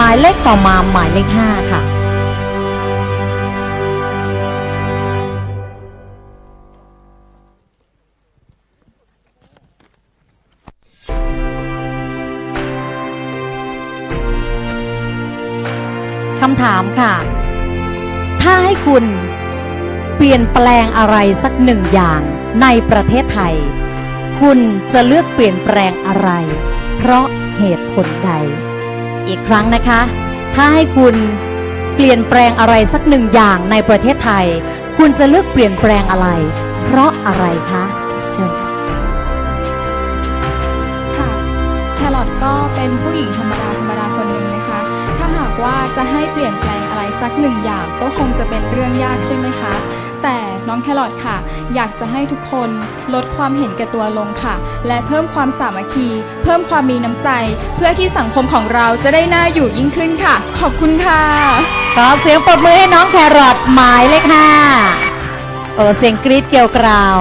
หมายเลขต่อมาหมายเลขห้าค่ะ คำถามค่ะ ถ้าให้คุณเปลี่ยนแปลงอะไรสักหนึ่งอย่างในประเทศไทย คุณจะเลือกเปลี่ยนแปลงอะไร เพราะเหตุผลใด อีกครั้งนะคะ ถ้าให้คุณเปลี่ยนแปลงอะไรสักหนึ่งอย่างในประเทศไทย คุณจะเลือกเปลี่ยนแปลงอะไร เพราะอะไรคะเชิญค่ะค่ะแครอทก็เป็นผู้หญิงธรรมดาธรรมดาคนหนึ่งนะคะ ถ้าหากว่าจะให้เปลี่ยนแปลงอะไรสักหนึ่งอย่างก็คงจะเป็นเรื่องยากใช่ไหมคะ แต่น้องแครอทค่ะ อยากจะให้ทุกคนลดความเห็นแก่ตัวลงค่ะ และเพิ่มความสามัคคี เพิ่มความมีน้ำใจ เพื่อที่สังคมของเราจะได้น่าอยู่ยิ่งขึ้นค่ะ ขอบคุณค่ะ ขอเสียงปรบมือให้น้องแครอทหมายเลขห้าเออเสียงกรี๊ดเกลียวกราว